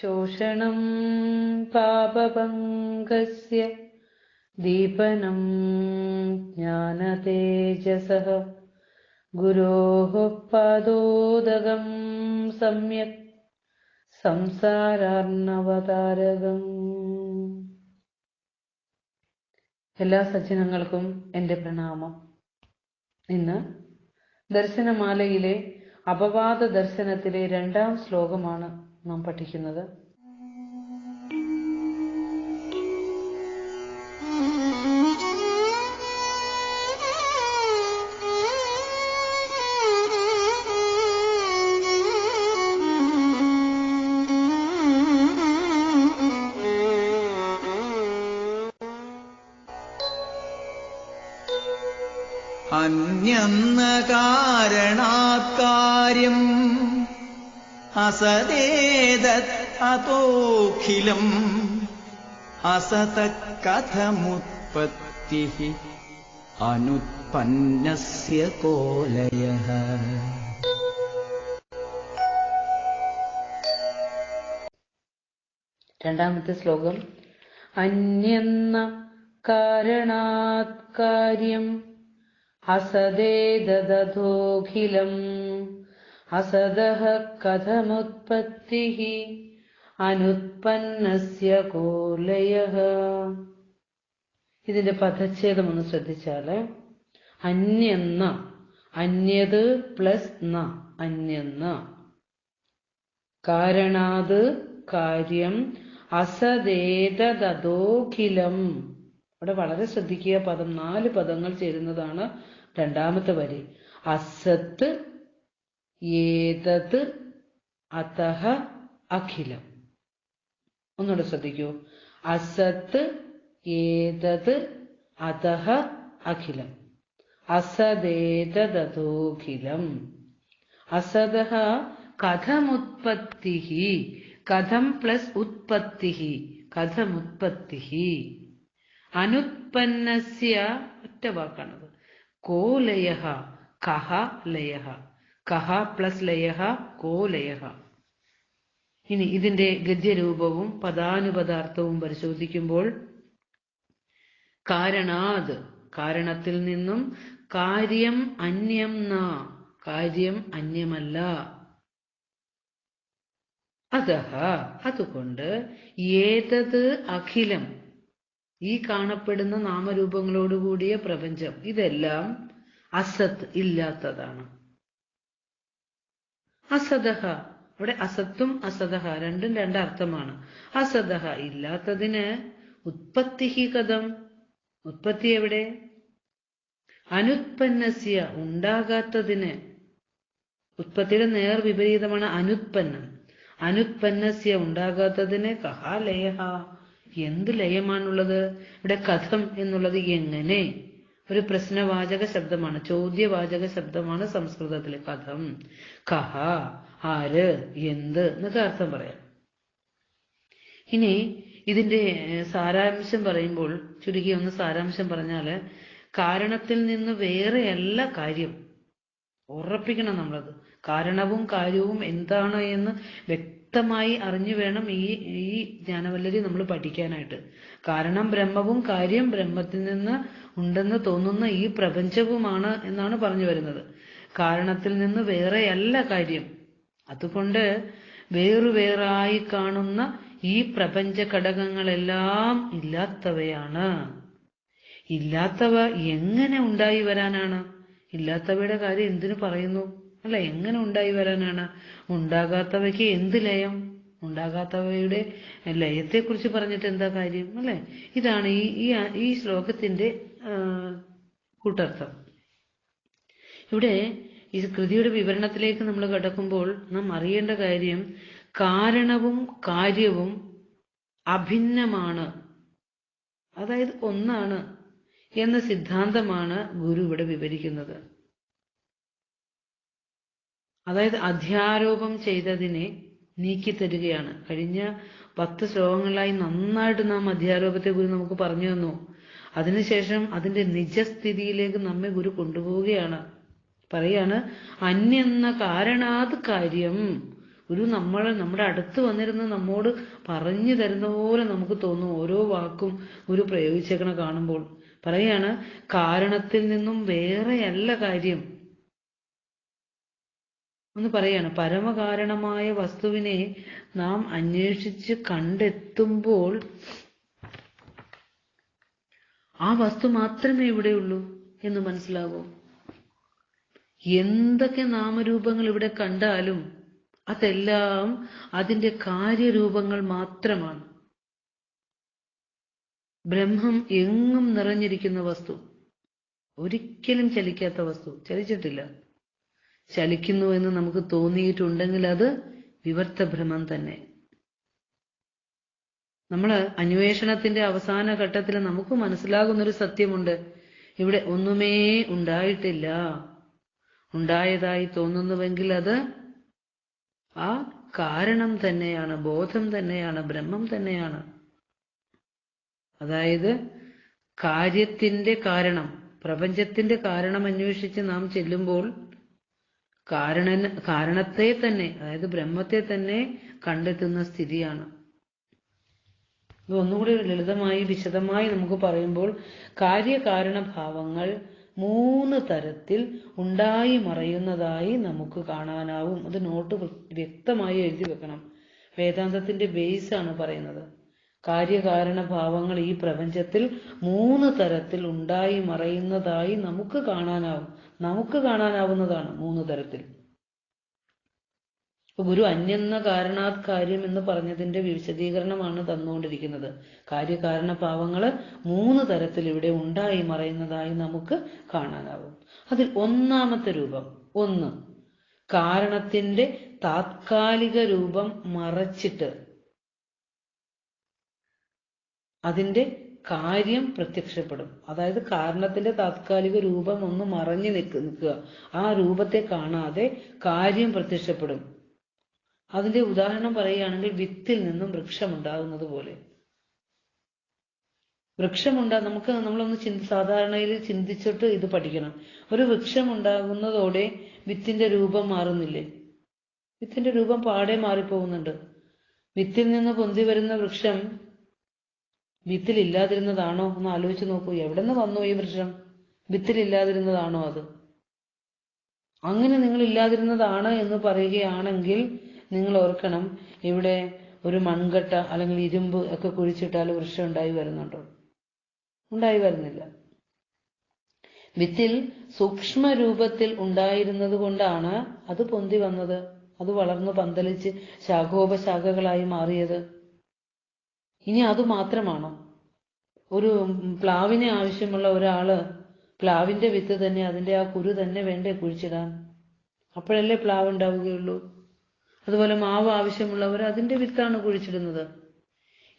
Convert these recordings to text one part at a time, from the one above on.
ശോഷണം പാപഭംഗസ്യ ദീപനം ജ്ഞാനതേജസഃ. ഗുരോः പാദോദകം സമ്യക് സംസാരാർണവതാരകം. എല്ലാ സജ്ജനങ്ങൾക്കും എന്റെ പ്രണാമം. ഇന്ന് ദർശനമാലയിലെ അപവാദ ദർശനത്തിലെ രണ്ടാം ശ്ലോകമാണ് നാം പഠിക്കുന്നത്. അന്യന്ന കാരണാത് കാര്യം അതോഖിലം. അസത കഥമുത്പത്തി അനുത്പന്നസ്യ കോലയ. രണ്ടാമത്തെ ശ്ലോകം. അന്യെന്ന കാരണാത് കാര്യം അസദേതദോഖിലം അസദഃ കഥമുത്പത്തി അനുത്പന്നസ്യ കോലയ ഇതിന്റെ പദച്ഛേദം ഒന്ന് ശ്രദ്ധിച്ചാൽ അന്യെന്ന അന്യത് പ്ലസ് ന അന്യെന്ന കാരണാത് കാര്യം അസദേതദോഖിലം അവിടെ വളരെ ശ്രദ്ധിക്കുക. പദം നാല് പദങ്ങൾ ചേരുന്നതാണ് രണ്ടാമത്തെ വരി. അസത്ത് ഏതത് അതഹ അഖിലം. ഒന്നുകൂടെ ശ്രദ്ധിക്കൂ. അസത്ത് ഏതത് അതഹ അഖിലം. അസദേതദോഖിലം അസത കഥമുത്പത്തി കഥം പ്ലസ് ഉത്പത്തി കഥമുത്പത്തി അനുത്പന്നസ്യ ഒറ്റ വാക്കാണത് കോ ലയ കഹ ലയ കഹ പ്ലസ് ലയ കോ ലയ ഇനി ഇതിന്റെ ഗദ്യരൂപവും പദാനുപദാർത്ഥവും പരിശോധിക്കുമ്പോൾ കാരണാത് കാരണത്തിൽ നിന്നും കാര്യം അന്യം ന കാര്യം അന്യമല്ല. അതഹ അതുകൊണ്ട് ഏതത് അഖിലം ഈ കാണപ്പെടുന്ന നാമരൂപങ്ങളോടുകൂടിയ പ്രപഞ്ചം. ഇതെല്ലാം അസത് ഇല്ലാത്തതാണ്. അസതഹ ഇവിടെ അസത്തും അസതഹ രണ്ടും രണ്ടർത്ഥമാണ് അസതഹ ഇല്ലാത്തതിന് ഉത്പത്തി കഥം. ഉത്പത്തി എവിടെ? അനുത്പന്നസ്യ ഉണ്ടാകാത്തതിന്. ഉത്പത്തിയുടെ നേർ വിപരീതമാണ് അനുത്പന്നം. അനുത്പന്നസ്യ ഉണ്ടാകാത്തതിന് കഹാ ലയഹ എന്ത് ലയമാണുള്ളത്? ഇവിടെ കഥം എന്നുള്ളത് എങ്ങനെ? ഒരു പ്രശ്നവാചക ശബ്ദമാണ് ചോദ്യവാചക ശബ്ദമാണ് സംസ്കൃതത്തിലെ കഥം. കഹ ആര് എന്ത് എന്നൊക്കെ അർത്ഥം പറയാം. ഇനി ഇതിന്റെ സാരാംശം പറയുമ്പോൾ ചുരുക്കി ഒന്ന് സാരാംശം പറഞ്ഞാൽ കാരണത്തിൽ നിന്ന് വേറെയല്ല കാര്യം. ഉറപ്പിക്കണം നമ്മളത്. കാരണവും കാര്യവും എന്താണ് എന്ന് വ്യക്തമായി അറിഞ്ഞു വേണം ഈ ഈ ജ്ഞാനവല്ലരി നമ്മൾ പഠിക്കാനായിട്ട്. കാരണം ബ്രഹ്മവും കാര്യം ബ്രഹ്മത്തിൽ നിന്ന് ഉണ്ടെന്ന് തോന്നുന്ന ഈ പ്രപഞ്ചവുമാണ് എന്നാണ് പറഞ്ഞു വരുന്നത്. കാരണത്തിൽ നിന്ന് വേറെയല്ല കാര്യം. അതുകൊണ്ട് വേറുവേറായി കാണുന്ന ഈ പ്രപഞ്ച ഘടകങ്ങളെല്ലാം ഇല്ലാത്തവയാണ്. ഇല്ലാത്തവ എങ്ങനെ ഉണ്ടായി വരാനാണ്? ഇല്ലാത്തവയുടെ കാര്യം എന്തിനു പറയുന്നു? അല്ല എങ്ങനെ ഉണ്ടായി വരാനാണ്? ഉണ്ടാകാത്തവയ്ക്ക് എന്ത് ലയം? ഉണ്ടാകാത്തവയുടെ ലയത്തെക്കുറിച്ച് പറഞ്ഞിട്ട് എന്താ കാര്യം അല്ലെ? ഇതാണ് ഈ ഈ ശ്ലോകത്തിന്റെ കൂട്ടർത്ഥം. ഇവിടെ ഈ കൃതിയുടെ വിവരണത്തിലേക്ക് നമ്മൾ കടക്കുമ്പോൾ നാം അറിയേണ്ട കാര്യം കാരണവും കാര്യവും അഭിന്നമാണ്. അതായത് ഒന്നാണ് എന്ന സിദ്ധാന്തമാണ് ഗുരു ഇവിടെ വിവരിക്കുന്നത്. അതായത് അധ്യാരോപം ചെയ്തതിനെ നീക്കി തരികയാണ് കഴിഞ്ഞ പത്ത് ശ്ലോകങ്ങളിലായി നന്നായിട്ട് നാം അധ്യാരോപത്തെ ഗുരു നമുക്ക് പറഞ്ഞു തന്നു. അതിനുശേഷം അതിന്റെ നിജസ്ഥിതിയിലേക്ക് നമ്മെ ഗുരു കൊണ്ടുപോവുകയാണ്. പറയാണ് അന്യെന്ന കാരണാത് കാര്യം ഗുരു നമ്മൾ നമ്മുടെ അടുത്ത് വന്നിരുന്ന് നമ്മോട് പറഞ്ഞു തരുന്ന പോലെ നമുക്ക് തോന്നും ഓരോ വാക്കും ഗുരു പ്രയോഗിച്ചേക്കണ കാണുമ്പോൾ. പറയാണ് കാരണത്തിൽ നിന്നും വേറെയല്ല കാര്യം. ഒന്ന് പറയാണ്. പരമകാരണമായ വസ്തുവിനെ നാം അന്വേഷിച്ച് കണ്ടെത്തുമ്പോൾ ആ വസ്തു മാത്രമേ ഇവിടെയുള്ളൂ എന്ന് മനസ്സിലാകൂ എന്തൊക്കെ നാമരൂപങ്ങൾ ഇവിടെ കണ്ടാലും അതെല്ലാം അതിന്റെ കാര്യരൂപങ്ങൾ മാത്രമാണ്. ബ്രഹ്മം എങ്ങും നിറഞ്ഞിരിക്കുന്ന വസ്തു. ഒരിക്കലും ചലിക്കാത്ത വസ്തു. ചലിച്ചിട്ടില്ല. ചലിക്കുന്നു എന്ന് നമുക്ക് തോന്നിയിട്ടുണ്ടെങ്കിൽ അത് വിവർത്ത ഭ്രമം തന്നെ. നമ്മൾ അന്വേഷണത്തിന്റെ അവസാന ഘട്ടത്തിൽ നമുക്ക് മനസ്സിലാകുന്നൊരു സത്യമുണ്ട്. ഇവിടെ ഒന്നുമേ ഉണ്ടായിട്ടില്ല. ഉണ്ടായതായി തോന്നുന്നുവെങ്കിൽ അത് ആ കാരണം തന്നെയാണ് ബോധം തന്നെയാണ് ബ്രഹ്മം തന്നെയാണ്. അതായത് കാര്യത്തിന്റെ കാരണം പ്രപഞ്ചത്തിന്റെ കാരണം അന്വേഷിച്ച് നാം ചെല്ലുമ്പോൾ കാരണ കാരണത്തെ തന്നെ അതായത് ബ്രഹ്മത്തെ തന്നെ കണ്ടെത്തുന്ന സ്ഥിതിയാണ്. ഇത് ഒന്നുകൂടി ലളിതമായി വിശദമായി നമുക്ക് പറയുമ്പോൾ കാര്യകാരണഭാവങ്ങൾ മൂന്ന് തരത്തിൽ ഉണ്ടായി മറയുന്നതായി നമുക്ക് കാണാനാവും. അത് നോട്ട് വ്യക്തമായി എഴുതി വെക്കണം. വേദാന്തത്തിന്റെ ബേസ് ആണ് പറയുന്നത്. കാര്യകാരണ ഭാവങ്ങൾ ഈ പ്രപഞ്ചത്തിൽ മൂന്ന് തരത്തിൽ ഉണ്ടായി മറയുന്നതായി നമുക്ക് കാണാനാവും. നമുക്ക് കാണാനാവുന്നതാണ് മൂന്ന് തരത്തിൽ. ഇപ്പൊ ഗുരു അന്യെന്ന കാരണാത് കാര്യം എന്ന് പറഞ്ഞതിന്റെ വിശദീകരണമാണ് തന്നുകൊണ്ടിരിക്കുന്നത്. കാര്യകാരണ ഭാവങ്ങൾ മൂന്ന് തരത്തിൽ ഇവിടെ ഉണ്ടായി മറയുന്നതായി നമുക്ക് കാണാനാവും. അതിൽ ഒന്നാമത്തെ രൂപം ഒന്ന് കാരണത്തിന്റെ താത്കാലിക രൂപം മറച്ചിട്ട് അതിന്റെ കാര്യം പ്രത്യക്ഷപ്പെടും. അതായത് കാരണത്തിന്റെ താത്കാലിക രൂപം ഒന്ന് മറഞ്ഞു നിൽക്ക് നിൽക്കുക ആ രൂപത്തെ കാണാതെ കാര്യം പ്രത്യക്ഷപ്പെടും. അതിന്റെ ഉദാഹരണം പറയുകയാണെങ്കിൽ വിത്തിൽ നിന്നും വൃക്ഷമുണ്ടാകുന്നത് പോലെ. വൃക്ഷമുണ്ടാ നമുക്ക് നമ്മളൊന്ന് ചിന്തി സാധാരണയിൽ ചിന്തിച്ചിട്ട് ഇത് പഠിക്കണം. ഒരു വൃക്ഷം ഉണ്ടാകുന്നതോടെ വിത്തിന്റെ രൂപം മാറുന്നില്ലേ? വിത്തിന്റെ രൂപം പാടെ മാറിപ്പോകുന്നുണ്ട്. വിത്തിൽ നിന്ന് പൊന്തി വരുന്ന വൃക്ഷം വിത്തിൽ ഇല്ലാതിരുന്നതാണോ ഒന്ന് ആലോചിച്ച് നോക്കൂ. എവിടെ നിന്ന് വന്നു ഈ വൃക്ഷം? വിത്തിലില്ലാതിരുന്നതാണോ അത്? അങ്ങനെ നിങ്ങൾ ഇല്ലാതിരുന്നതാണ് എന്ന് പറയുകയാണെങ്കിൽ നിങ്ങൾ ഓർക്കണം ഇവിടെ ഒരു മൺകട്ട അല്ലെങ്കിൽ ഇരുമ്പ് ഒക്കെ കുഴിച്ചിട്ടാൽ വൃക്ഷം ഉണ്ടായി വരുന്നുണ്ടോ? ഉണ്ടായി വരുന്നില്ല. വിത്തിൽ സൂക്ഷ്മ രൂപത്തിൽ ഉണ്ടായിരുന്നത് കൊണ്ടാണ് അത് പൊന്തി വന്നത്. അത് വളർന്നു പന്തലിച്ച് ശാഖോപശാഖകളായി മാറിയത്. ഇനി അത് മാത്രമാണോ? ഒരു പ്ലാവിനെ ആവശ്യമുള്ള ഒരാൾ പ്ലാവിന്റെ വിത്ത് തന്നെ അതിന്റെ ആ കുരു തന്നെ വേണ്ടേ കുഴിച്ചിടാൻ? അപ്പോഴല്ലേ പ്ലാവ് ഉണ്ടാവുകയുള്ളൂ. അതുപോലെ മാവ് ആവശ്യമുള്ളവർ അതിന്റെ വിത്താണ് കുഴിച്ചിടുന്നത്.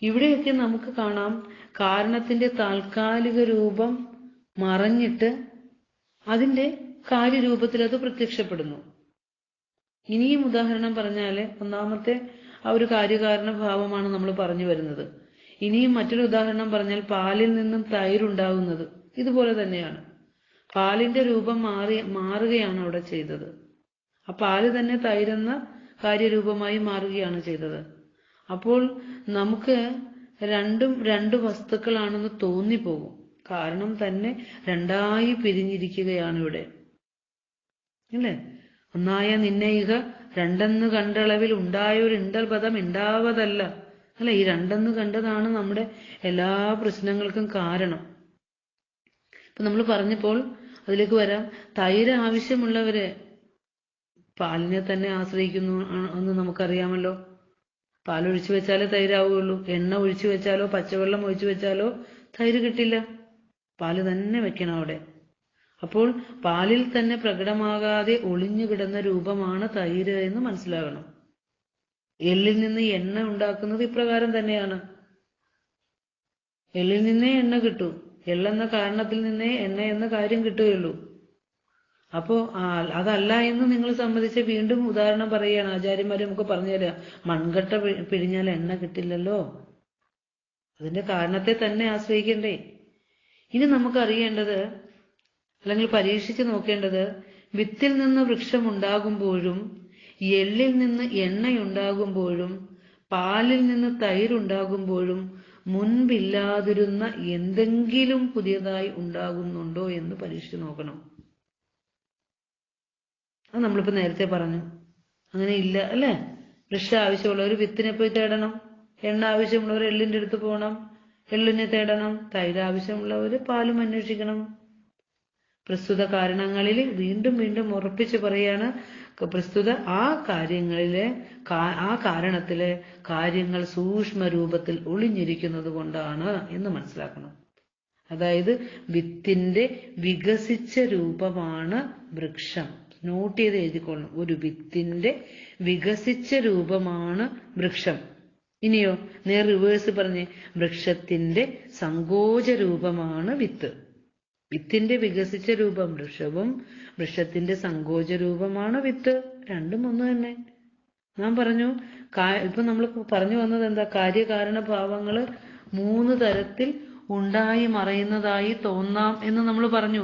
ഇവിടെയൊക്കെ നമുക്ക് കാണാം കാരണത്തിന്റെ താൽക്കാലിക രൂപം മറഞ്ഞിട്ട് അതിന്റെ കാര്യരൂപത്തിൽ അത് പ്രത്യക്ഷപ്പെടുന്നു. ഇനിയും ഉദാഹരണം പറഞ്ഞാൽ ഒന്നാമത്തെ ആ ഒരു കാര്യകാരണ ഭാവമാണ് നമ്മൾ പറഞ്ഞു വരുന്നത്. ഇനിയും മറ്റൊരു ഉദാഹരണം പറഞ്ഞാൽ പാലിൽ നിന്നും തൈര് ഉണ്ടാകുന്നത് ഇതുപോലെ തന്നെയാണ്. പാലിന്റെ രൂപം മാറി മാറുകയാണ് അവിടെ ചെയ്തത്. ആ പാൽ തന്നെ തൈരെന്ന കാര്യരൂപമായി മാറുകയാണ് ചെയ്തത്. അപ്പോൾ നമുക്ക് രണ്ടും രണ്ട് വസ്തുക്കളാണെന്ന് തോന്നിപ്പോകും. കാരണം തന്നെ രണ്ടായി പിരിഞ്ഞിരിക്കുകയാണ് ഇവിടെ. അല്ലേ ഒന്നായ നിന്നയിക രണ്ടെന്ന് കണ്ടളവിൽ ഉണ്ടായൊരു ഇണ്ടൽ പദം ഉണ്ടാവതല്ല അല്ല ഈ രണ്ടെന്ന് കണ്ടതാണ് നമ്മുടെ എല്ലാ പ്രശ്നങ്ങൾക്കും കാരണം. ഇപ്പൊ നമ്മൾ പറഞ്ഞപ്പോൾ അതിലേക്ക് വരാം. തൈര് ആവശ്യമുള്ളവര് പാലിനെ തന്നെ ആശ്രയിക്കുന്നു എന്ന് നമുക്കറിയാമല്ലോ. പാലൊഴിച്ചു വെച്ചാലേ തൈരാവുകയുള്ളൂ. എണ്ണ ഒഴിച്ചു വെച്ചാലോ പച്ചവെള്ളം ഒഴിച്ചു വെച്ചാലോ തൈര് കിട്ടില്ല. പാൽ തന്നെ വെക്കണം അവിടെ. അപ്പോൾ പാലിൽ തന്നെ പ്രകടമാകാതെ ഒളിഞ്ഞു കിടന്ന രൂപമാണ് തൈര് എന്ന് മനസ്സിലാകണം. എല്ലിൽ നിന്ന് എണ്ണ ഉണ്ടാക്കുന്നത് ഇപ്രകാരം തന്നെയാണ്. എല്ലിൽ നിന്നേ എണ്ണ കിട്ടൂ. എല്ലെന്ന കാരണത്തിൽ നിന്നേ എണ്ണ എന്ന കാര്യം കിട്ടുകയുള്ളൂ. അപ്പോ അതല്ല എന്ന് നിങ്ങൾ സമ്മതിച്ച് വീണ്ടും ഉദാഹരണം പറയുകയാണ്. ആചാര്യന്മാർ നമുക്ക് പറഞ്ഞുതരാം മൺകട്ട പിഴിഞ്ഞാൽ എണ്ണ കിട്ടില്ലല്ലോ. അതിന്റെ കാരണത്തെ തന്നെ ആശ്രയിക്കണ്ടേ. ഇനി നമുക്ക് അറിയേണ്ടത് അല്ലെങ്കിൽ പരീക്ഷിച്ച് നോക്കേണ്ടത് വിത്തിൽ നിന്ന് വൃക്ഷമുണ്ടാകുമ്പോഴും എള്ളിൽ നിന്ന് എണ്ണയുണ്ടാകുമ്പോഴും പാലിൽ നിന്ന് തൈരുണ്ടാകുമ്പോഴും മുൻപില്ലാതിരുന്ന എന്തെങ്കിലും പുതിയതായി ഉണ്ടാകുന്നുണ്ടോ എന്ന് പരീക്ഷിച്ച് നോക്കണം. അത് നമ്മളിപ്പോ നേരത്തെ പറഞ്ഞു. അങ്ങനെ ഇല്ല അല്ലേ? വൃക്ഷ ആവശ്യമുള്ളവർ വിത്തിനെ പോയി തേടണം. എണ്ണ ആവശ്യമുള്ളവർ എള്ളിന്റെ അടുത്ത് പോകണം. എള്ളിനെ തേടണം. തൈര് ആവശ്യമുള്ളവർ പാലും അന്വേഷിക്കണം. പ്രസ്തുത കാരണങ്ങളിൽ വീണ്ടും വീണ്ടും ഉറപ്പിച്ചു പറയാണ് പ്രസ്തുത ആ കാര്യങ്ങളിലെ ആ കാരണത്തിലെ കാര്യങ്ങൾ സൂക്ഷ്മ രൂപത്തിൽ ഒളിഞ്ഞിരിക്കുന്നത് കൊണ്ടാണ് എന്ന് മനസ്സിലാക്കണം. അതായത് വിത്തിന്റെ വികസിച്ച രൂപമാണ് വൃക്ഷം. നോട്ട് ചെയ്ത് എഴുതിക്കൊള്ളണം ഒരു വിത്തിന്റെ വികസിച്ച രൂപമാണ് വൃക്ഷം. ഇനിയോ നേർ റിവേഴ്സ് പറഞ്ഞേ വൃക്ഷത്തിന്റെ സങ്കോച രൂപമാണ് വിത്ത്. വിത്തിന്റെ വികസിച്ച രൂപം വൃക്ഷവും വൃക്ഷത്തിന്റെ സങ്കോച രൂപമാണ് വിത്ത്. രണ്ടും ഒന്ന് തന്നെ. ഞാൻ പറഞ്ഞു ഇപ്പൊ നമ്മൾ പറഞ്ഞു വന്നത് എന്താ? കാര്യകാരണ ഭാവങ്ങൾ മൂന്ന് തരത്തിൽ ഉണ്ടായി മറയുന്നതായി തോന്നാം എന്ന് നമ്മൾ പറഞ്ഞു.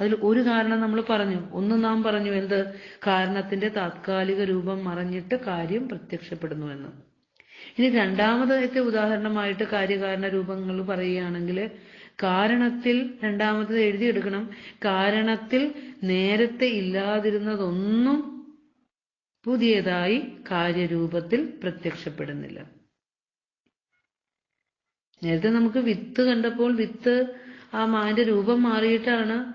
അതിൽ ഒരു കാരണം നമ്മൾ പറഞ്ഞു. ഒന്ന് നാം പറഞ്ഞു എന്ത്? കാരണത്തിന്റെ താത്കാലിക രൂപം മറഞ്ഞിട്ട് കാര്യം പ്രത്യക്ഷപ്പെടുന്നു എന്ന്. ഇനി രണ്ടാമതത്തെ ഉദാഹരണമായിട്ട് കാര്യകാരണ രൂപങ്ങൾ പറയുകയാണെങ്കിൽ കാരണത്തിൽ രണ്ടാമത്തത് എഴുതിയെടുക്കണം. കാരണത്തിൽ നേരത്തെ ഇല്ലാതിരുന്നതൊന്നും പുതിയതായി കാര്യരൂപത്തിൽ പ്രത്യക്ഷപ്പെടുന്നില്ല. നേരത്തെ നമുക്ക് വിത്ത് കണ്ടപ്പോൾ വിത്ത് ആ മാന്റെ രൂപം മാറിയിട്ടാണ്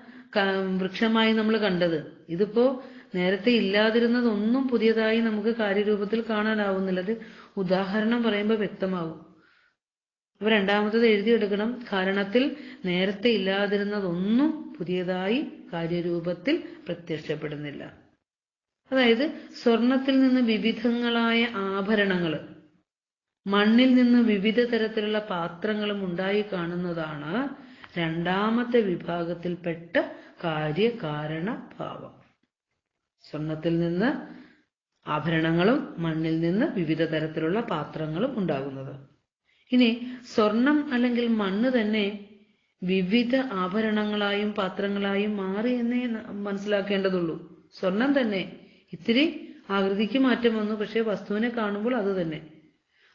വൃക്ഷമായി നമ്മൾ കണ്ടത്. ഇതിപ്പോ നേരത്തെ ഇല്ലാതിരുന്നതൊന്നും പുതിയതായി നമുക്ക് കാര്യരൂപത്തിൽ കാണാനാവുന്നില്ല. അത് ഉദാഹരണം പറയുമ്പോൾ വ്യക്തമാവും. അപ്പൊ രണ്ടാമത്തത് എഴുതിയെടുക്കണം. കാരണത്തിൽ നേരത്തെ ഇല്ലാതിരുന്നതൊന്നും പുതിയതായി കാര്യരൂപത്തിൽ പ്രത്യക്ഷപ്പെടുന്നില്ല. അതായത് സ്വർണത്തിൽ നിന്ന് വിവിധങ്ങളായ ആഭരണങ്ങൾ മണ്ണിൽ നിന്ന് വിവിധ തരത്തിലുള്ള പാത്രങ്ങളും ഉണ്ടായി കാണുന്നതാണ് രണ്ടാമത്തെ വിഭാഗത്തിൽപ്പെട്ട കാര്യകാരണ ഭാവം. സ്വർണത്തിൽ നിന്ന് ആഭരണങ്ങളും മണ്ണിൽ നിന്ന് വിവിധ തരത്തിലുള്ള പാത്രങ്ങളും ഉണ്ടാകുന്നത്. ഇനി സ്വർണം അല്ലെങ്കിൽ മണ്ണ് തന്നെ വിവിധ ആഭരണങ്ങളായും പാത്രങ്ങളായും മാറി എന്നേ മനസ്സിലാക്കേണ്ടതുള്ളൂ. സ്വർണം തന്നെ ഇത്തിരി ആകൃതിക്ക് മാറ്റം വന്നു പക്ഷെ വസ്തുവിനെ കാണുമ്പോൾ അത് തന്നെ.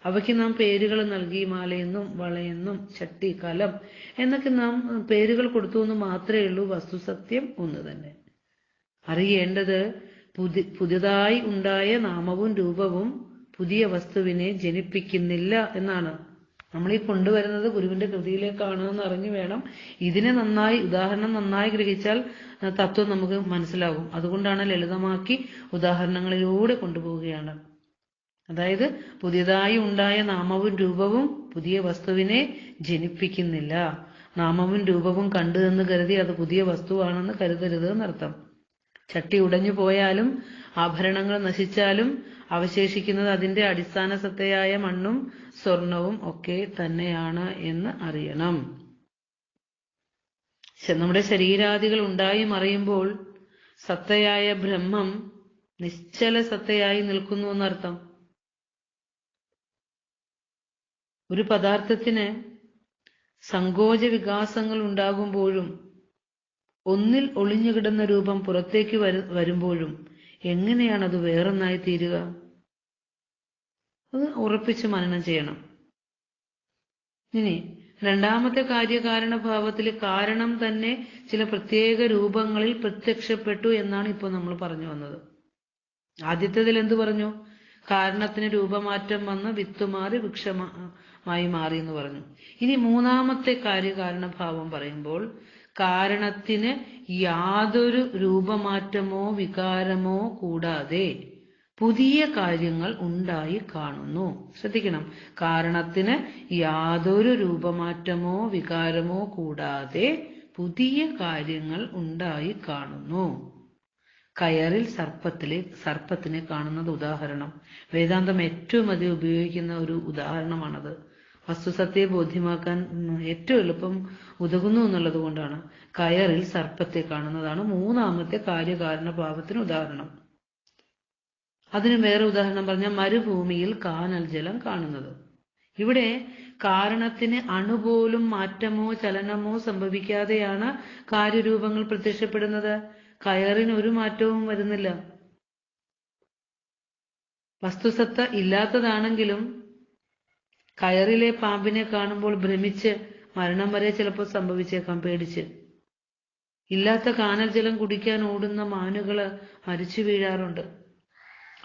അവയ്ക്ക് നാം പേരുകൾ നൽകി മാലയെന്നും വളയെന്നും ചട്ടി കലം എന്നൊക്കെ നാം പേരുകൾ കൊടുത്തു എന്ന് മാത്രമേ ഉള്ളൂ വസ്തുസത്യം ഒന്ന് തന്നെ. അറിയേണ്ടത് പുതി പുതിയതായി ഉണ്ടായ നാമവും രൂപവും പുതിയ വസ്തുവിനെ ജനിപ്പിക്കുന്നില്ല എന്നാണ്. നമ്മൾ ഈ കൊണ്ടുവരുന്നത് ഗുരുവിന്റെ കൃതിയിലേക്കാണ് എന്ന് അറിഞ്ഞു വേണം. ഇതിനെ നന്നായി ഉദാഹരണം നന്നായി ഗ്രഹിച്ചാൽ തത്വം നമുക്ക് മനസ്സിലാകും. അതുകൊണ്ടാണ് ലളിതമാക്കി ഉദാഹരണങ്ങളിലൂടെ കൊണ്ടുപോവുകയാണ്. അതായത് പുതിയതായി ഉണ്ടായ നാമവും രൂപവും പുതിയ വസ്തുവിനെ ജനിപ്പിക്കുന്നില്ല. നാമവും രൂപവും കണ്ടു എന്ന് കരുതി അത് പുതിയ വസ്തുവാണെന്ന് കരുതരുത് എന്നർത്ഥം. ചട്ടി ഉടഞ്ഞു പോയാലും ആഭരണങ്ങൾ നശിച്ചാലും അവശേഷിക്കുന്നത് അതിന്റെ അടിസ്ഥാന സത്തയായ മണ്ണും സ്വർണവും ഒക്കെ തന്നെയാണ് എന്ന് അറിയണം. നമ്മുടെ ശരീരാദികൾ ഉണ്ടായി മറിയുമ്പോൾ സത്തയായ ബ്രഹ്മം നിശ്ചല സത്തയായി നിൽക്കുന്നു എന്നർത്ഥം. ഒരു പദാർത്ഥത്തിന് സങ്കോച വികാസങ്ങൾ ഉണ്ടാകുമ്പോഴും ഒന്നിൽ ഒളിഞ്ഞുകിടന്ന രൂപം പുറത്തേക്ക് വരു വരുമ്പോഴും എങ്ങനെയാണ് അത് വേറൊന്നായി തീരുക? അത് ഉറപ്പിച്ച് മനനം ചെയ്യണം. ഇനി രണ്ടാമത്തെ കാര്യകാരണ ഭാവത്തിൽ കാരണം തന്നെ ചില പ്രത്യേക രൂപങ്ങളിൽ പ്രത്യക്ഷപ്പെട്ടു എന്നാണ് ഇപ്പോൾ നമ്മൾ പറഞ്ഞു വന്നത്. ആദ്യത്തേതിൽ എന്തു പറഞ്ഞു? കാരണത്തിന് രൂപമാറ്റം വന്ന് വിത്ത് മാറി വൃക്ഷമായി മാറി എന്ന് പറഞ്ഞു. ഇനി മൂന്നാമത്തെ കാര്യകാരണ ഭാവം പറയുമ്പോൾ കാരണത്തിന് യാതൊരു രൂപമാറ്റമോ വികാരമോ കൂടാതെ പുതിയ കാര്യങ്ങൾ ഉണ്ടായി കാണുന്നു. ശ്രദ്ധിക്കണം. കാരണത്തിന് യാതൊരു രൂപമാറ്റമോ വികാരമോ കൂടാതെ പുതിയ കാര്യങ്ങൾ ഉണ്ടായി കാണുന്നു. കയറിൽ സർപ്പത്തിലെ സർപ്പത്തിനെ കാണുന്നത് ഉദാഹരണം. വേദാന്തം ഏറ്റവും അധികം ഉപയോഗിക്കുന്ന ഒരു ഉദാഹരണമാണത്. വസ്തുസത്യയെ ബോധ്യമാക്കാൻ ഏറ്റവും എളുപ്പം ഉതകുന്നു എന്നുള്ളത് കൊണ്ടാണ് കയറിൽ സർപ്പത്തെ കാണുന്നതാണ് മൂന്നാമത്തെ കാര്യകാരണ ഭാവത്തിന് ഉദാഹരണം. അതിന് വേറെ ഉദാഹരണം പറഞ്ഞ മരുഭൂമിയിൽ കാനൽ ജലം കാണുന്നത്. ഇവിടെ കാരണത്തിന് അണുപോലും മാറ്റമോ ചലനമോ സംഭവിക്കാതെയാണ് കാര്യരൂപങ്ങൾ പ്രത്യക്ഷപ്പെടുന്നത്. കയറിന് ഒരു മാറ്റവും വരുന്നില്ല. വസ്തുസത്ത ഇല്ലാത്തതാണെങ്കിലും കയറിലെ പാമ്പിനെ കാണുമ്പോൾ ഭ്രമിച്ച് മരണം വരെ ചിലപ്പോൾ സംഭവിച്ചേക്കാം പേടിച്ച്. ഇല്ലാത്ത കാനൽ ജലം കുടിക്കാൻ ഓടുന്ന മാനുകൾ മരിച്ചു വീഴാറുണ്ട്.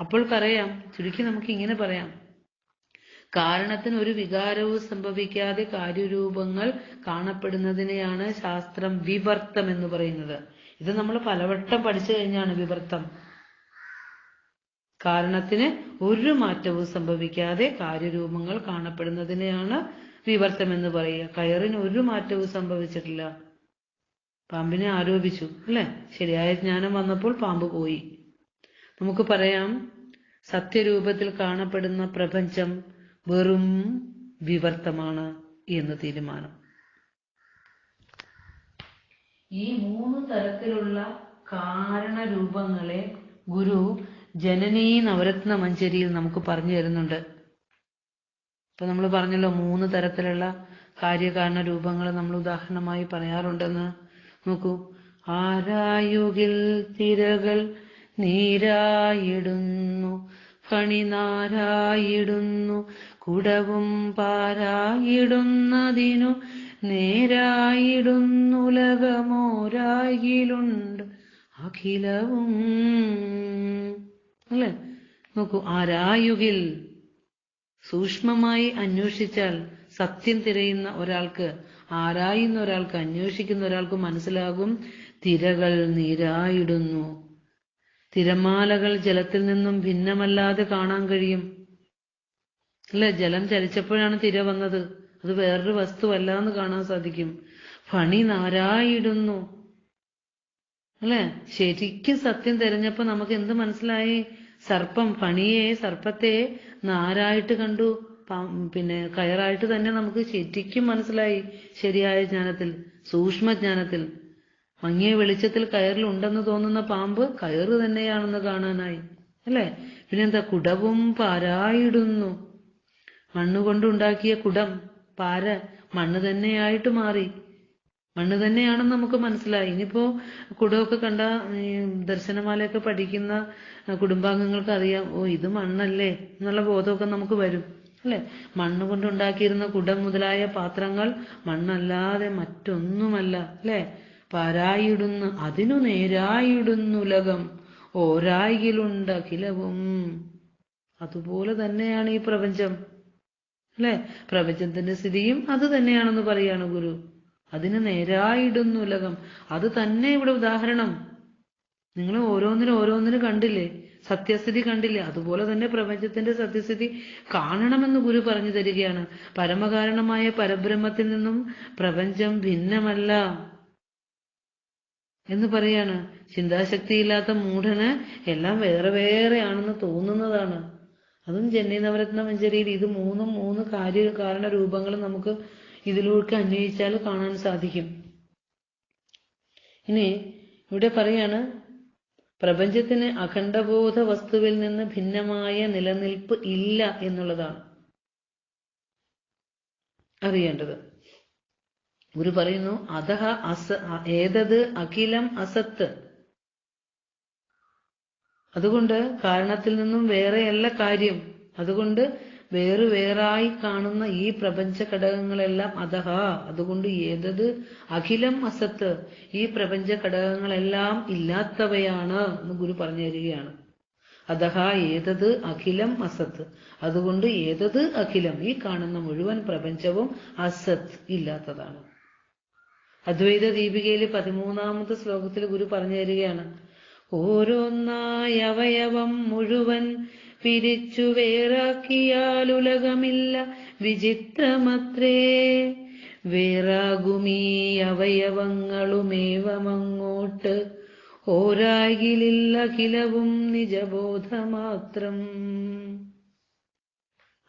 അപ്പോൾ പറയാം ചുരുക്കി നമുക്ക് ഇങ്ങനെ പറയാം. കാരണത്തിന് ഒരു വികാരവും സംഭവിക്കാതെ കാര്യരൂപങ്ങൾ കാണപ്പെടുന്നതിനെയാണ് ശാസ്ത്രം വിവർത്തം എന്ന് പറയുന്നത്. ഇത് നമ്മൾ പലവട്ടം പഠിച്ചു കഴിഞ്ഞാണ് വിവർത്തം. കാരണത്തിന് ഒരു മാറ്റവും സംഭവിക്കാതെ കാര്യരൂപങ്ങൾ കാണപ്പെടുന്നതിനെയാണ് വിവർത്തം എന്ന് പറയുക. കയറിന് ഒരു മാറ്റവും സംഭവിച്ചിട്ടില്ല. പാമ്പിനെ ആരോപിച്ചു അല്ലെ? ശരിയായ ജ്ഞാനം വന്നപ്പോൾ പാമ്പ് പോയി. നമുക്ക് പറയാം സത്യരൂപത്തിൽ കാണപ്പെടുന്ന പ്രപഞ്ചം വെറും വിവർത്തമാണ് എന്ന് തീരുമാനം. ഈ മൂന്ന് തരത്തിലുള്ള കാരണരൂപങ്ങളെ ഗുരു ജനനീ നവരത്ന മഞ്ചരിയിൽ നമുക്ക് പറഞ്ഞു തരുന്നുണ്ട്. ഇപ്പൊ നമ്മൾ പറഞ്ഞല്ലോ മൂന്ന് തരത്തിലുള്ള കാര്യകാരണ രൂപങ്ങൾ നമ്മൾ ഉദാഹരണമായി പറയാറുണ്ടെന്ന്. നോക്കൂ. ആരായുകിൽ തിരകൾ നീരായിടുന്നു ഫണിനാരായിടുന്നു കുടവും പാരായിടുന്നതിനു നേരായിടുന്നുലകമോരായിലുണ്ട് അഖിലവും അല്ലേ? നോക്കൂ ആരായുകിൽ സൂക്ഷ്മമായി അന്വേഷിച്ചാൽ സത്യം തിരയുന്ന ഒരാൾക്ക് ആരായുന്ന ഒരാൾക്ക് അന്വേഷിക്കുന്ന ഒരാൾക്ക് മനസ്സിലാകും തിരകൾ നീരായിടുന്നു. തിരമാലകൾ ജലത്തിൽ നിന്നും ഭിന്നമല്ലാതെ കാണാൻ കഴിയും. അല്ലെ? ജലം ചലിച്ചപ്പോഴാണ് തിര വന്നത്. അത് വേറൊരു വസ്തുവല്ല എന്ന് കാണാൻ സാധിക്കും. ഫണി നാരായിടുന്നു. അല്ലെ? ശരിക്കും സത്യം തിരഞ്ഞപ്പോ നമുക്ക് എന്ത് മനസ്സിലായി? സർപ്പം പണിയെ സർപ്പത്തെ നാരായിട്ട് കണ്ടു. പിന്നെ കയറായിട്ട് തന്നെ നമുക്ക് ശരിക്കും മനസ്സിലായി. ശരിയായ ജ്ഞാനത്തിൽ സൂക്ഷ്മജ്ഞാനത്തിൽ മങ്ങിയ വെളിച്ചത്തിൽ കയറിൽ ഉണ്ടെന്ന് തോന്നുന്ന പാമ്പ് കയറ് തന്നെയാണെന്ന് കാണാനായി. അല്ലെ? പിന്നെന്താ? കുടവും പാരായിടുന്നു. മണ്ണുകൊണ്ടുണ്ടാക്കിയ കുടം പാര മണ്ണ് തന്നെയായിട്ട് മാറി. മണ്ണ് തന്നെയാണെന്ന് നമുക്ക് മനസ്സിലായി. ഇനിയിപ്പോ കുടമൊക്കെ കണ്ട ദർശനമാലയൊക്കെ പഠിക്കുന്ന കുടുംബാംഗങ്ങൾക്ക് അറിയാം ഓ ഇത് മണ്ണല്ലേ എന്നുള്ള ബോധമൊക്കെ നമുക്ക് വരും അല്ലേ? മണ്ണ് കൊണ്ടുണ്ടാക്കിയിരുന്ന കുടം മുതലായ പാത്രങ്ങൾ മണ്ണല്ലാതെ മറ്റൊന്നുമല്ല അല്ലേ? പാരായിടുന്നു അതിനു നേരായിടുന്നുലകം ഓരായിലുണ്ട് അഖിലവും അതുപോലെ തന്നെയാണ് ഈ പ്രപഞ്ചം അല്ലെ? പ്രപഞ്ചത്തിന്റെ സ്ഥിതിയും അത് തന്നെയാണെന്ന് പറയാണ് ഗുരു. അതിന് നേരായിടുന്നു ഉലകം. അത് തന്നെ ഇവിടെ ഉദാഹരണം. നിങ്ങൾ ഓരോന്നിനും ഓരോന്നിനും കണ്ടില്ലേ? സത്യസ്ഥിതി കണ്ടില്ലേ? അതുപോലെ തന്നെ പ്രപഞ്ചത്തിന്റെ സത്യസ്ഥിതി കാണണമെന്ന് ഗുരു പറഞ്ഞു തരികയാണ്. പരമകാരണമായ പരബ്രഹ്മത്തിൽ നിന്നും പ്രപഞ്ചം ഭിന്നമല്ല എന്ന് പറയാണ്. ചിന്താശക്തിയില്ലാത്ത മൂഢന് എല്ലാം വേറെ വേറെ ആണെന്ന് തോന്നുന്നതാണ്. അതും ജന്നി നവരത്ന മഞ്ചരിയിൽ ഇത് മൂന്നും മൂന്ന് കാര്യ കാരണ രൂപങ്ങളും നമുക്ക് ഇതിലൂടെ അന്വയിച്ചാൽ കാണാൻ സാധിക്കും. ഇനി ഇവിടെ പറയാണ് പ്രപഞ്ചത്തിന് അഖണ്ഡബോധ വസ്തുവിൽ നിന്ന് ഭിന്നമായ നിലനിൽപ്പ് ഇല്ല എന്നുള്ളതാണ് അറിയേണ്ടത്. ഗുരു പറയുന്നു അതഹ അസ ഏതത് അഖിലം അസത്ത്. അതുകൊണ്ട് കാരണത്തിൽ നിന്നും വേറെയല്ല കാര്യം. അതുകൊണ്ട് വേറെ വേറായി കാണുന്ന ഈ പ്രപഞ്ച ഘടകങ്ങളെല്ലാം അതഹ. അതുകൊണ്ട് ഏതത് അഖിലം അസത്ത്? ഈ പ്രപഞ്ച ഘടകങ്ങളെല്ലാം ഇല്ലാത്തവയാണ് എന്ന് ഗുരു പറഞ്ഞു തരികയാണ്. അതഹ ഏതത് അഖിലം അസത്ത്? അതുകൊണ്ട് ഏതത് അഖിലം? ഈ കാണുന്ന മുഴുവൻ പ്രപഞ്ചവും അസത്ത് ഇല്ലാത്തതാണ്. അദ്വൈത ദീപികയിലെ പതിമൂന്നാമത്തെ ശ്ലോകത്തിൽ ഗുരു പറഞ്ഞു തരികയാണ്. ഓരോന്നായി അവയവം മുഴുവൻ പിരിച്ചു വേറാക്കിയാൽ ഉലകമില്ല വിചിത്രമത്രേ വേറാകുമീ അവയവങ്ങളുമേവമങ്ങോട്ട്. ഓരാകിലില്ല കിലവും നിജബോധമാത്രം.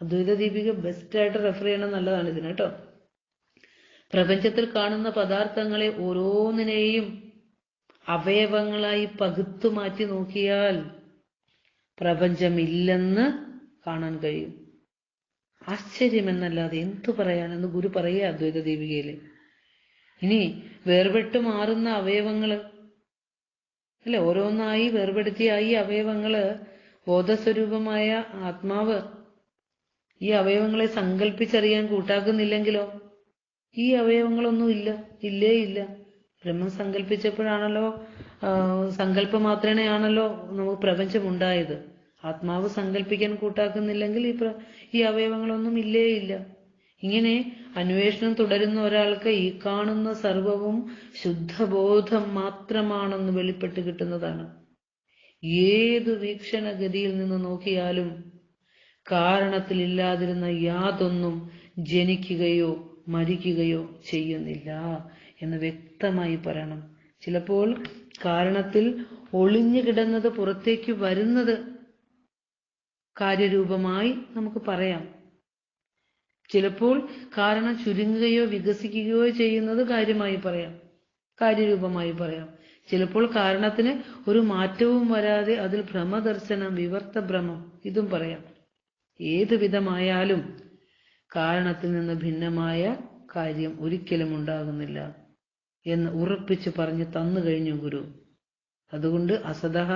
അദ്വൈത ദീപിക ബെസ്റ്റായിട്ട് റെഫർ ചെയ്യണം നല്ലതാണ് ഇതിന് കേട്ടോ. പ്രപഞ്ചത്തിൽ കാണുന്ന പദാർത്ഥങ്ങളെ ഓരോന്നിനെയും അവയവങ്ങളായി പകുത്തു മാറ്റി നോക്കിയാൽ പ്രപഞ്ചമില്ലെന്ന് കാണാൻ കഴിയും. ആശ്ചര്യമെന്നല്ലാതെ എന്തു പറയാനെന്ന് ഗുരു പറയുക അദ്വൈത ദീപികയിൽ ഇനി വേർപെട്ട് മാറുന്ന അവയവങ്ങൾ. അല്ലെ ഓരോന്നായി വേർപെടുത്തിയ ഈ അവയവങ്ങൾ ബോധസ്വരൂപമായ ആത്മാവ് ഈ അവയവങ്ങളെ സങ്കല്പിച്ചറിയാൻ കൂട്ടാക്കുന്നില്ലെങ്കിലോ? ഈ അവയവങ്ങളൊന്നും ഇല്ല ഇല്ലേ ഇല്ല. ബ്രഹ്മം സങ്കല്പിച്ചപ്പോഴാണല്ലോ സങ്കല്പം മാത്രേണയാണല്ലോ നമുക്ക് പ്രപഞ്ചം ഉണ്ടായത് ആത്മാവ് സങ്കല്പിക്കാൻ കൂട്ടാക്കുന്നില്ലെങ്കിൽ ഈ ഈ അവയവങ്ങളൊന്നും ഇല്ലേ ഇല്ല ഇങ്ങനെ അന്വേഷണം തുടരുന്ന ഒരാൾക്ക് ഈ കാണുന്ന സർവവും ശുദ്ധബോധം മാത്രമാണെന്ന് വെളിപ്പെട്ട് കിട്ടുന്നതാണ്. ഏതു വീക്ഷണഗതിയിൽ നിന്ന് നോക്കിയാലും കാരണത്തിലില്ലാതിരുന്ന യാതൊന്നും ജനിക്കുകയോ മരിക്കുകയോ ചെയ്യുന്നില്ല. എന്ന് വ്യക്തമായി പറയണം. ചിലപ്പോൾ കാരണത്തിൽ ഒളിഞ്ഞു കിടന്നത് പുറത്തേക്ക് വരുന്നത് കാര്യരൂപമായി നമുക്ക് പറയാം. ചിലപ്പോൾ കാരണം ചുരുങ്ങുകയോ വികസിക്കുകയോ ചെയ്യുന്നത് കാര്യമായി പറയാം. കാര്യരൂപമായി പറയാം. ചിലപ്പോൾ കാരണത്തിന് ഒരു മാറ്റവും വരാതെ അതിൽ ഭ്രമദർശനം വിവർത്ത ഭ്രമം ഇതും പറയാം. ഏതു വിധമായാലും കാരണത്തിൽ നിന്ന് ഭിന്നമായ കാര്യം ഒരിക്കലും ഉണ്ടാകുന്നില്ല. എന്ന് ഉറപ്പിച്ച് പറഞ്ഞു തന്നു കഴിഞ്ഞു ഗുരു. അതുകൊണ്ട് അസദഹ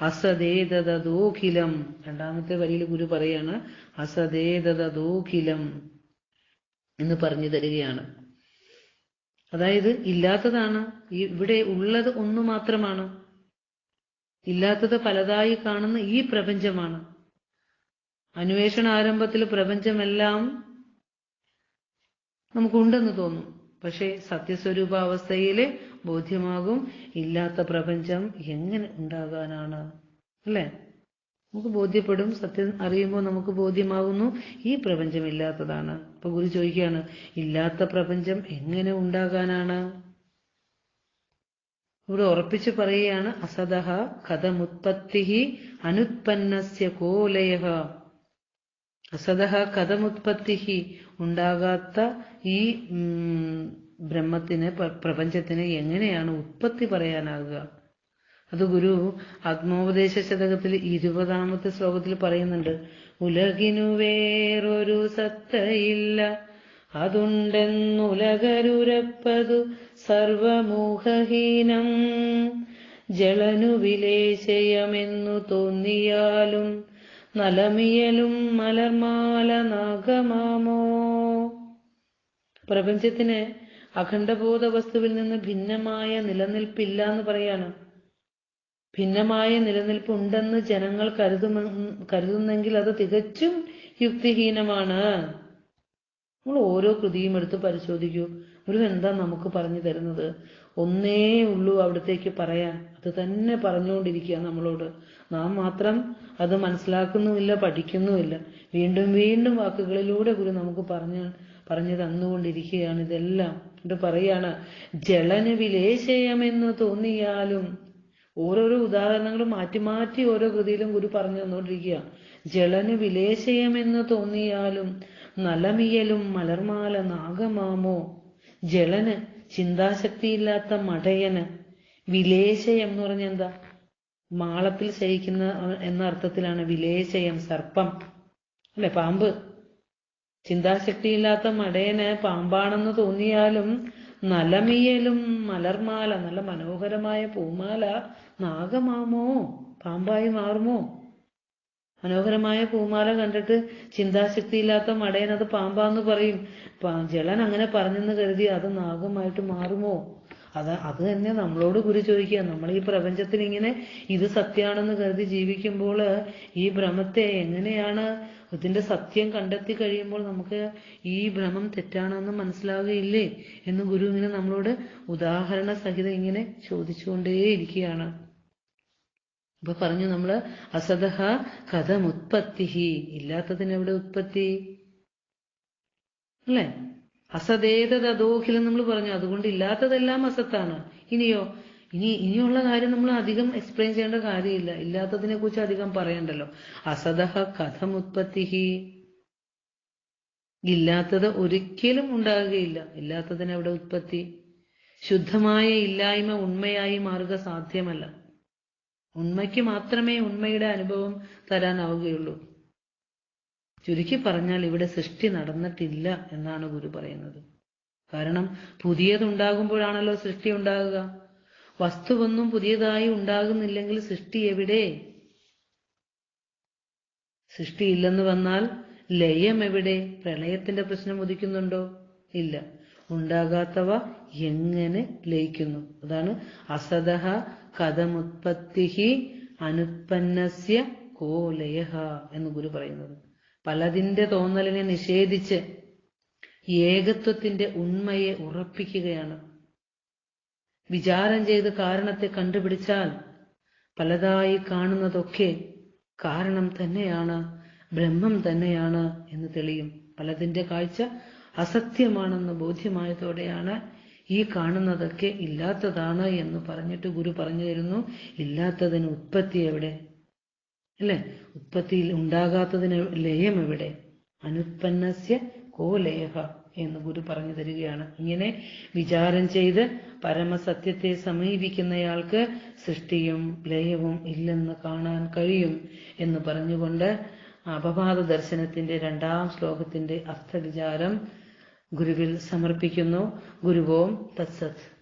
അസദേതദോഖിലം. രണ്ടാമത്തെ വരിയിൽ ഗുരു പറയാണ് അസദേതദോഖിലം എന്ന് പറഞ്ഞു തരികയാണ്. അതായത് ഇല്ലാത്തതാണ്. ഈ ഇവിടെ ഉള്ളത് ഒന്നു മാത്രമാണ്. ഇല്ലാത്തത് പലതായി കാണുന്ന ഈ പ്രപഞ്ചമാണ്. അന്വേഷണ ആരംഭത്തിൽ പ്രപഞ്ചമെല്ലാം നമുക്കുണ്ടെന്ന് തോന്നും. പക്ഷേ സത്യസ്വരൂപാവസ്ഥയിൽ ബോധ്യമാകും ഇല്ലാത്ത പ്രപഞ്ചം എങ്ങനെ ഉണ്ടാകാനാണ് അല്ലേ? നമുക്ക് ബോധ്യപ്പെടും സത്യം അറിയുമ്പോൾ നമുക്ക് ബോധ്യമാകുന്നു ഈ പ്രപഞ്ചം ഇല്ലാത്തതാണ്. അപ്പൊ ഗുരു ചോദിക്കുകയാണ് ഇല്ലാത്ത പ്രപഞ്ചം എങ്ങനെ ഉണ്ടാകാനാണ്? ഇവിടെ ഉറപ്പിച്ചു പറയുകയാണ് അസതഹ കഥമുത്പത്തി അനുത്പന്നസ്യ കോലയ അസതഹ കഥമുത്പത്തി ഉണ്ടാകാത്ത ഈ ബ്രഹ്മത്തിന് പ്രപഞ്ചത്തിന് എങ്ങനെയാണ് ഉത്പത്തി പറയാനാകുക? അത് ഗുരു ആത്മോപദേശ ശതകത്തിൽ ഇരുപതാമത്തെ ശ്ലോകത്തിൽ പറയുന്നുണ്ട്. ഉലകിനു വേറൊരു സത്തയില്ല. അതുണ്ടെന്നുലകരുരപ്പതു സർവമൂഹഹീനം. ജളനു വിലേശയമെന്നു തോന്നിയാലും നലമിയലും മലർമാല നാഗമാമോ? പ്രപഞ്ചത്തിന് അഖണ്ഡബോധ വസ്തുവിൽ നിന്ന് ഭിന്നമായ നിലനിൽപ്പില്ല എന്ന് പറയാണ്. ഭിന്നമായ നിലനിൽപ്പ് ഉണ്ടെന്ന് ജനങ്ങൾ കരുതുമെന്ന് കരുതുന്നെങ്കിൽ അത് തികച്ചും യുക്തിഹീനമാണ്. നമ്മൾ ഓരോ കൃതിയും എടുത്ത് പരിശോധിക്കൂ. ഒരു എന്താ നമുക്ക് പറഞ്ഞു തരുന്നത്? ഒന്നേ ഉള്ളൂ അവിടത്തേക്ക് പറയാൻ. അത് തന്നെ പറഞ്ഞുകൊണ്ടിരിക്കുക നമ്മളോട്. നാം മാത്രം അത് മനസ്സിലാക്കുന്നുമില്ല പഠിക്കുന്നുമില്ല. വീണ്ടും വീണ്ടും വാക്കുകളിലൂടെ ഗുരു നമുക്ക് പറഞ്ഞു പറഞ്ഞു തന്നുകൊണ്ടിരിക്കുകയാണ് ഇതെല്ലാം. എന്നിട്ട് പറയാണ് ജളന് വിലേശയമെന്ന് തോന്നിയാലും ഓരോരോ ഉദാഹരണങ്ങൾ മാറ്റി മാറ്റി ഓരോ കൃതിയിലും ഗുരു പറഞ്ഞു തന്നുകൊണ്ടിരിക്കുക. ജളന് വിലേശയമെന്ന് തോന്നിയാലും നലമിയലും മലർമാല നാഗമാമോ ജളന് ചിന്താശക്തിയില്ലാത്ത മടയന് വിലേശയം എന്ന് പറഞ്ഞ എന്താ? മാളത്തിൽ ശയിക്കുന്ന എന്ന അർത്ഥത്തിലാണ് വിലേശയം സർപ്പം. അല്ലെ പാമ്പ്? ചിന്താശക്തിയില്ലാത്ത മടയന് പാമ്പാണെന്ന് തോന്നിയാലും നലമീയലും മലർമാല നല്ല മനോഹരമായ പൂമാല നാഗമാമോ? പാമ്പായി മാറുമോ? മനോഹരമായ പൂമാല കണ്ടിട്ട് ചിന്താശക്തിയില്ലാത്ത മടയൻ അത് പാമ്പാന്ന് പറയും. ജളൻ അങ്ങനെ പറഞ്ഞെന്ന് കരുതി അത് നാഗമായിട്ട് മാറുമോ? അത് അത് തന്നെ നമ്മളോട് ഗുരു ചോദിക്കുക നമ്മൾ ഈ പ്രപഞ്ചത്തിൽ ഇങ്ങനെ ഇത് സത്യമാണെന്ന് കരുതി ജീവിക്കുമ്പോൾ ഈ ഭ്രമത്തെ എങ്ങനെയാണ് ഇതിന്റെ സത്യം കണ്ടെത്തി കഴിയുമ്പോൾ നമുക്ക് ഈ ഭ്രമം തെറ്റാണെന്ന് മനസ്സിലാവുകയില്ലേ? എന്ന് ഗുരു ഇങ്ങനെ നമ്മളോട് ഉദാഹരണ സഹിതം ഇങ്ങനെ ചോദിച്ചുകൊണ്ടേയിരിക്കുകയാണ്. അപ്പൊ പറഞ്ഞു നമ്മൾ അസതഹ കഥമുത്പത്തി ഇല്ലാത്തതിന് എവിടെ ഉത്പത്തി? അല്ലേ? അസതേതത് അധോഖിലം നമ്മൾ പറഞ്ഞു. അതുകൊണ്ട് ഇല്ലാത്തതെല്ലാം അസത്താണ്. ഇനിയോ? ഇനി ഇനിയുള്ള കാര്യം നമ്മൾ അധികം എക്സ്പ്ലെയിൻ ചെയ്യേണ്ട കാര്യമില്ല. ഇല്ലാത്തതിനെ കുറിച്ച് അധികം പറയണ്ടല്ലോ. അസതഹ കഥമുത്പത്തി ഇല്ലാത്തത് ഒരിക്കലും ഉണ്ടാകുകയില്ല. ഇല്ലാത്തതിന് അവിടെ ഉത്പത്തി? ശുദ്ധമായ ഇല്ലായ്മ ഉണ്മയായി മാറുക സാധ്യമല്ല. ഉണ്മയ്ക്ക് മാത്രമേ ഉണ്മയുടെ അനുഭവം തരാനാവുകയുള്ളൂ. ചുരുക്കി പറഞ്ഞാൽ ഇവിടെ സൃഷ്ടി നടന്നിട്ടില്ല എന്നാണ് ഗുരു പറയുന്നത്. കാരണം പുതിയതുണ്ടാകുമ്പോഴാണല്ലോ സൃഷ്ടി ഉണ്ടാകുക. വസ്തുവൊന്നും പുതിയതായി ഉണ്ടാകുന്നില്ലെങ്കിൽ സൃഷ്ടി എവിടെ? സൃഷ്ടി ഇല്ലെന്ന് വന്നാൽ ലയം എവിടെ? പ്രളയത്തിന്റെ പ്രശ്നം ഉദിക്കുന്നുണ്ടോ? ഇല്ല. ഉണ്ടാകാത്തവ എങ്ങനെ ലയിക്കുന്നു? അതാണ് അസതഹ കഥമുത്പത്തി അനുത്പന്നസ്യ കോലയ എന്ന് ഗുരു പറയുന്നത്. പലതിന്റെ തോന്നലിനെ നിഷേധിച്ച് ഏകത്വത്തിന്റെ ഉണ്മയെ ഉറപ്പിക്കുകയാണ്. വിചാരം ചെയ്ത് കാരണത്തെ കണ്ടുപിടിച്ചാൽ പലതായി കാണുന്നതൊക്കെ കാരണം തന്നെയാണ് ബ്രഹ്മം തന്നെയാണ് എന്ന് തെളിയും. പലതിന്റെ കാഴ്ച അസത്യമാണെന്ന് ബോധ്യമായതോടെയാണ് ഈ കാണുന്നതൊക്കെ ഇല്ലാത്തതാണ് എന്ന് പറഞ്ഞിട്ട് ഗുരു പറഞ്ഞു തരുന്നു ഇല്ലാത്തതിന് ഉത്പത്തി എവിടെ? അല്ലേ? ഉത്പത്തിയിൽ ഉണ്ടാകാത്തതിന് ലയം എവിടെ? അനുപന്നസ്യ കോ ലയഹ എന്ന് ഗുരു പറഞ്ഞു തരികയാണ്. ഇങ്ങനെ വിചാരം ചെയ്ത് പരമസത്യത്തെ സമീപിക്കുന്നയാൾക്ക് സൃഷ്ടിയും ലയവും ഇല്ലെന്ന് കാണാൻ കഴിയും എന്ന് പറഞ്ഞുകൊണ്ട് അപവാദ ദർശനത്തിന്റെ രണ്ടാം ശ്ലോകത്തിന്റെ അർത്ഥവിചാരം ഗുരുവിൽ സമർപ്പിക്കുന്നു. ഗുരുവോം തത്സത്.